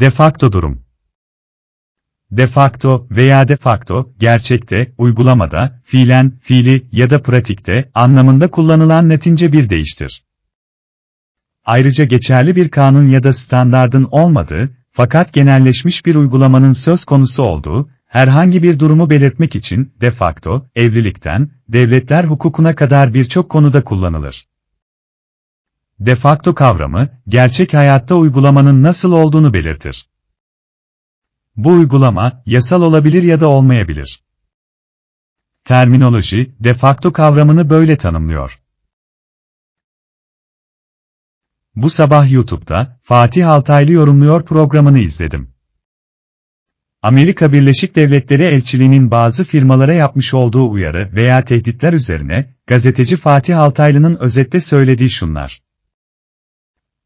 De facto durum. De facto veya de facto, gerçekte, uygulamada, fiilen, fiili ya da pratikte anlamında kullanılan latince bir deyiştir. Ayrıca geçerli bir kanun ya da standardın olmadığı, fakat genelleşmiş bir uygulamanın söz konusu olduğu, herhangi bir durumu belirtmek için, de facto, evlilikten, devletler hukukuna kadar birçok konuda kullanılır. De facto kavramı, gerçek hayatta uygulamanın nasıl olduğunu belirtir. Bu uygulama, yasal olabilir ya da olmayabilir. Terminoloji, de facto kavramını böyle tanımlıyor. Bu sabah YouTube'da, Fatih Altaylı yorumluyor programını izledim. Amerika Birleşik Devletleri elçiliğinin bazı firmalara yapmış olduğu uyarı veya tehditler üzerine, gazeteci Fatih Altaylı'nın özette söylediği şunlar.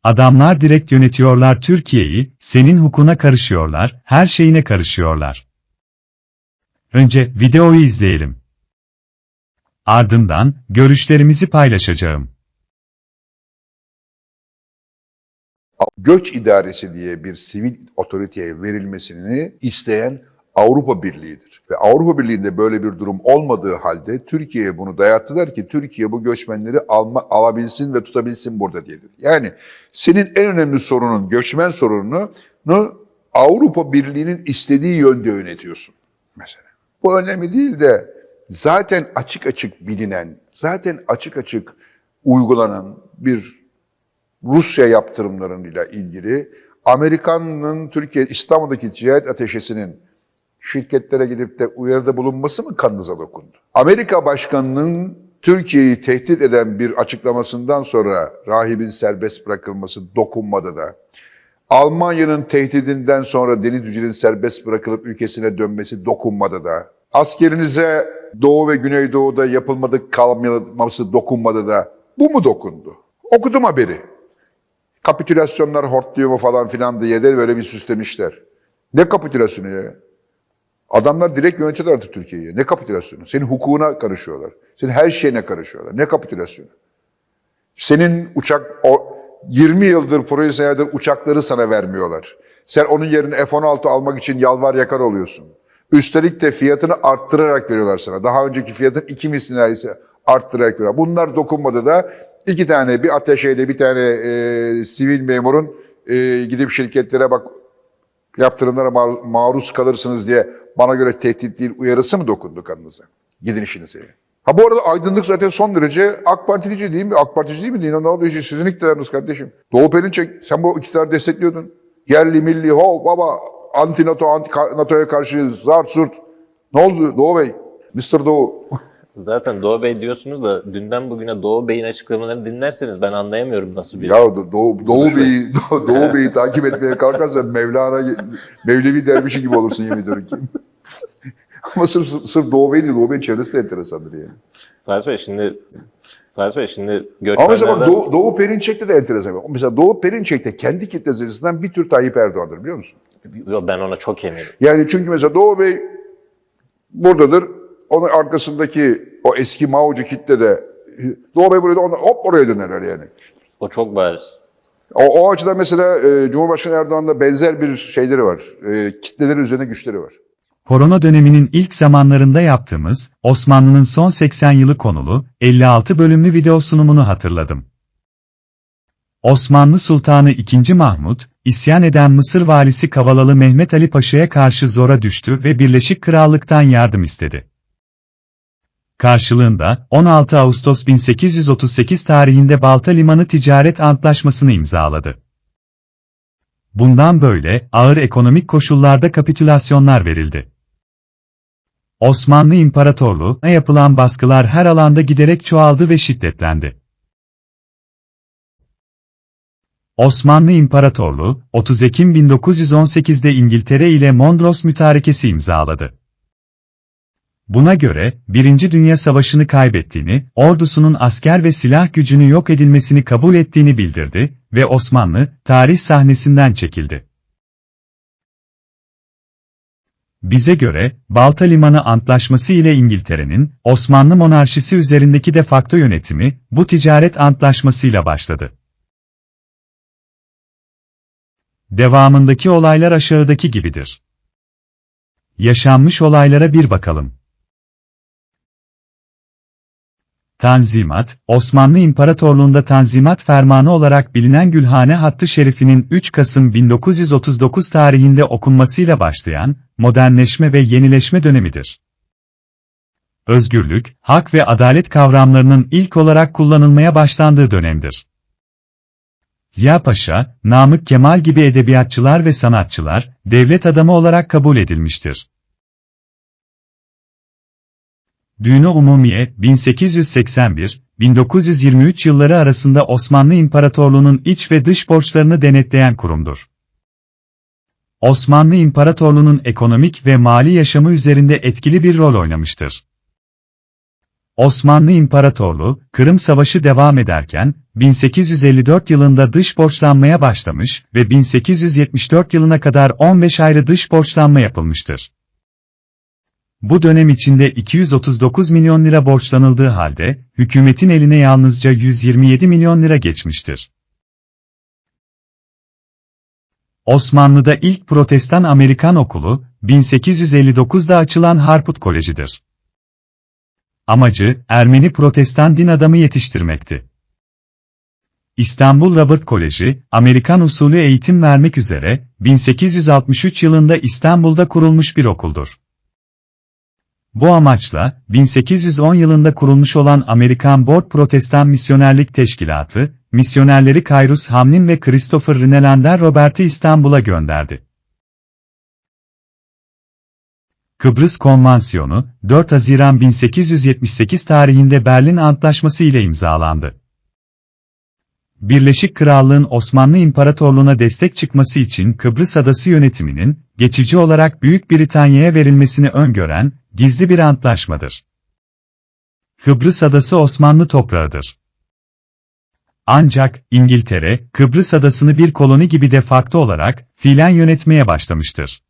Adamlar direkt yönetiyorlar Türkiye'yi, senin hukukuna karışıyorlar, her şeyine karışıyorlar. Önce videoyu izleyelim. Ardından görüşlerimizi paylaşacağım. göç idaresi diye bir sivil otoriteye verilmesini isteyen Avrupa Birliği'dir. Ve Avrupa Birliği'nde böyle bir durum olmadığı halde Türkiye'ye bunu dayattılar ki Türkiye bu göçmenleri alma, alabilsin ve tutabilsin burada diye. Yani senin en önemli sorunun göçmen sorununu Avrupa Birliği'nin istediği yönde yönetiyorsun mesela. Bu önemli değil de zaten açık açık bilinen, zaten açık açık uygulanan bir Rusya yaptırımlarıyla ilgili Amerikan'ın Türkiye İstanbul'daki ticaret ateşesinin şirketlere gidip de uyarıda bulunması mı kanınıza dokundu? Amerika Başkanı'nın Türkiye'yi tehdit eden bir açıklamasından sonra rahibin serbest bırakılması dokunmadı da, Almanya'nın tehdidinden sonra Deniz Yücel'in serbest bırakılıp ülkesine dönmesi dokunmadı da, askerinize Doğu ve Güneydoğu'da yapılmadık kalması dokunmadı da, bu mu dokundu? Okudum haberi kapitülasyonlar hortluyor mu falan filan diye de böyle bir süslemişler. Ne kapitülasyonu ya? Adamlar direkt yönetiyorlar artık Türkiye'yi. Ne kapitülasyonu? Senin hukukuna karışıyorlar. Senin her şeyine karışıyorlar. Ne kapitülasyonu? Senin uçak, o 20 yıldır projelerdir uçakları sana vermiyorlar. Sen onun yerine F-16 almak için yalvar yakar oluyorsun. Üstelik de fiyatını arttırarak veriyorlar sana. Daha önceki fiyatın iki misli neredeyse arttırarak veriyorlar. Bunlar dokunmadı da iki tane bir ateşeyle bir tane e, sivil memurun e, gidip şirketlere bak yaptırımlara mar maruz kalırsınız diye bana göre tehdit değil uyarısı mı dokundu kanınıza? Gidin işinize. Ha bu arada aydınlık zaten son derece AK Partilici değil mi? AK Partici değil mi? Ne oldu? Sizin iktidarınız kardeşim. Doğu Perinçek sen bu iktidarı destekliyordun. Yerli milli ho baba anti NATO anti NATO'ya karşı zart surt. Ne oldu Doğu Bey? Mr. Doğu. Zaten Doğu Bey diyorsunuz da dünden bugüne Doğu Bey'in açıklamalarını dinlerseniz ben anlayamıyorum nasıl bir... Ya Do- Doğu, Doğu Bey'i Doğu, Doğu Bey'i takip etmeye kalkarsan Mevlana Mevlevi dervişi gibi olursun yemin ediyorum ki. Ama sırf, sırf Doğu Bey değil, Doğu Bey'in çevresi de enteresandır yani. Fatih Bey şimdi... Fatih Bey şimdi Ama mesela bak göçmenlerden... Doğu, Doğu Perinçek'te de enteresan. Mesela Doğu Perinçek'te kendi kitlesi açısından bir tür Tayyip Erdoğan'dır biliyor musun? Yo, ben ona çok eminim. Yani çünkü mesela Doğu Bey buradadır. Onun arkasındaki o eski Mao'cu kitle de Doğu Bey burada onlar hop oraya dönerler yani. O çok bariz. O, o açıdan mesela e, Cumhurbaşkanı Erdoğan'da benzer bir şeyleri var. E, kitleleri üzerine güçleri var. Korona döneminin ilk zamanlarında yaptığımız, Osmanlı'nın son 80 yılı konulu, 56 bölümlü video sunumunu hatırladım. Osmanlı Sultanı II. Mahmud, isyan eden Mısır valisi Kavalalı Mehmet Ali Paşa'ya karşı zora düştü ve Birleşik Krallık'tan yardım istedi. Karşılığında, 16 Ağustos 1838 tarihinde Balta Limanı Ticaret Antlaşması'nı imzaladı. Bundan böyle, ağır ekonomik koşullarda kapitülasyonlar verildi. Osmanlı İmparatorluğu'na yapılan baskılar her alanda giderek çoğaldı ve şiddetlendi. Osmanlı İmparatorluğu, 30 Ekim 1918'de İngiltere ile Mondros Mütarekesi imzaladı. Buna göre, Birinci Dünya Savaşı'nı kaybettiğini, ordusunun asker ve silah gücünü yok edilmesini kabul ettiğini bildirdi ve Osmanlı, tarih sahnesinden çekildi. Bize göre, Balta Limanı Antlaşması ile İngiltere'nin, Osmanlı monarşisi üzerindeki de facto yönetimi, bu ticaret antlaşmasıyla başladı. Devamındaki olaylar aşağıdaki gibidir. Yaşanmış olaylara bir bakalım. Tanzimat, Osmanlı İmparatorluğunda Tanzimat Fermanı olarak bilinen Gülhane Hattı Şerifi'nin 3 Kasım 1939 tarihinde okunmasıyla başlayan, modernleşme ve yenileşme dönemidir. Özgürlük, hak ve adalet kavramlarının ilk olarak kullanılmaya başlandığı dönemdir. Ziya Paşa, Namık Kemal gibi edebiyatçılar ve sanatçılar, devlet adamı olarak kabul edilmiştir. Düğünü Umumiye, 1881-1923 yılları arasında Osmanlı İmparatorluğu'nun iç ve dış borçlarını denetleyen kurumdur. Osmanlı İmparatorluğu'nun ekonomik ve mali yaşamı üzerinde etkili bir rol oynamıştır. Osmanlı İmparatorluğu, Kırım Savaşı devam ederken, 1854 yılında dış borçlanmaya başlamış ve 1874 yılına kadar 15 ayrı dış borçlanma yapılmıştır. Bu dönem içinde 239 milyon lira borçlanıldığı halde, hükümetin eline yalnızca 127 milyon lira geçmiştir. Osmanlı'da ilk protestan Amerikan okulu, 1859'da açılan Harput Koleji'dir. Amacı, Ermeni protestan din adamı yetiştirmekti. İstanbul Robert Koleji, Amerikan usulü eğitim vermek üzere, 1863 yılında İstanbul'da kurulmuş bir okuldur. Bu amaçla, 1810 yılında kurulmuş olan Amerikan Board Protestan Misyonerlik Teşkilatı, misyonerleri Kayrus Hamlin ve Christopher Rinelander Robert'i İstanbul'a gönderdi. Kıbrıs Konvansiyonu, 4 Haziran 1878 tarihinde Berlin Antlaşması ile imzalandı. Birleşik Krallığın Osmanlı İmparatorluğu'na destek çıkması için Kıbrıs Adası yönetiminin, geçici olarak Büyük Britanya'ya verilmesini öngören, gizli bir antlaşmadır. Kıbrıs Adası Osmanlı toprağıdır. Ancak, İngiltere, Kıbrıs Adası'nı bir koloni gibi de facto olarak, fiilen yönetmeye başlamıştır.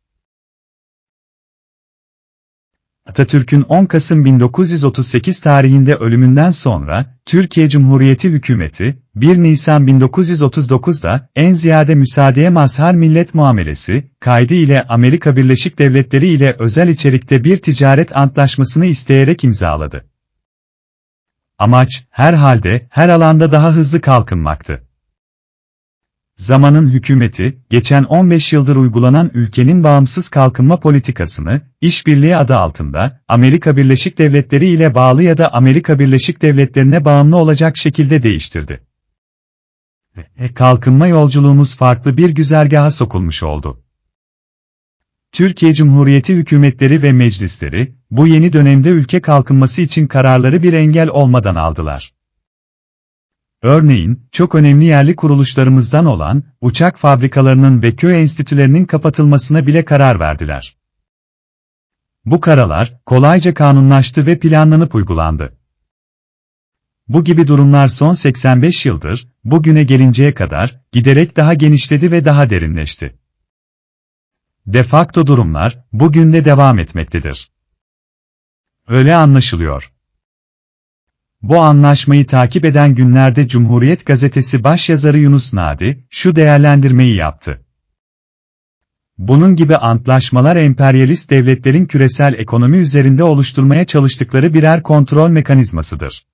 Atatürk'ün 10 Kasım 1938 tarihinde ölümünden sonra, Türkiye Cumhuriyeti Hükümeti, 1 Nisan 1939'da, en ziyade müsaadeye mazhar millet muamelesi, kaydı ile Amerika Birleşik Devletleri ile özel içerikte bir ticaret antlaşmasını isteyerek imzaladı. Amaç, herhalde, her alanda daha hızlı kalkınmaktı. Zamanın hükümeti, geçen 15 yıldır uygulanan ülkenin bağımsız kalkınma politikasını, işbirliği adı altında, Amerika Birleşik Devletleri ile bağlı ya da Amerika Birleşik Devletleri'ne bağımlı olacak şekilde değiştirdi. Ve kalkınma yolculuğumuz farklı bir güzergaha sokulmuş oldu. Türkiye Cumhuriyeti hükümetleri ve meclisleri, bu yeni dönemde ülke kalkınması için kararları bir engel olmadan aldılar. Örneğin, çok önemli yerli kuruluşlarımızdan olan, uçak fabrikalarının ve köy enstitülerinin kapatılmasına bile karar verdiler. Bu karalar, kolayca kanunlaştı ve planlanıp uygulandı. Bu gibi durumlar son 85 yıldır, bugüne gelinceye kadar, giderek daha genişledi ve daha derinleşti. De facto durumlar, bugün de devam etmektedir. Öyle anlaşılıyor. Bu anlaşmayı takip eden günlerde Cumhuriyet Gazetesi başyazarı Yunus Nadi, şu değerlendirmeyi yaptı. Bunun gibi antlaşmalar emperyalist devletlerin küresel ekonomi üzerinde oluşturmaya çalıştıkları birer kontrol mekanizmasıdır.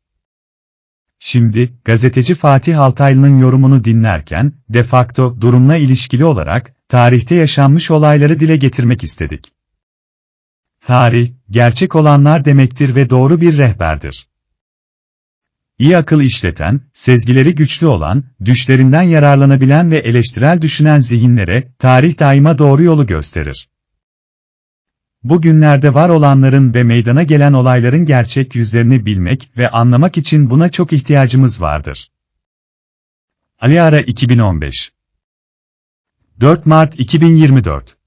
Şimdi, gazeteci Fatih Altaylı'nın yorumunu dinlerken, de facto durumla ilişkili olarak, tarihte yaşanmış olayları dile getirmek istedik. Tarih, gerçek olanlar demektir ve doğru bir rehberdir. İyi akıl işleten, sezgileri güçlü olan, düşlerinden yararlanabilen ve eleştirel düşünen zihinlere, tarih daima doğru yolu gösterir. Bugünlerde var olanların ve meydana gelen olayların gerçek yüzlerini bilmek ve anlamak için buna çok ihtiyacımız vardır. Ali Ara 2015 4 Mart 2024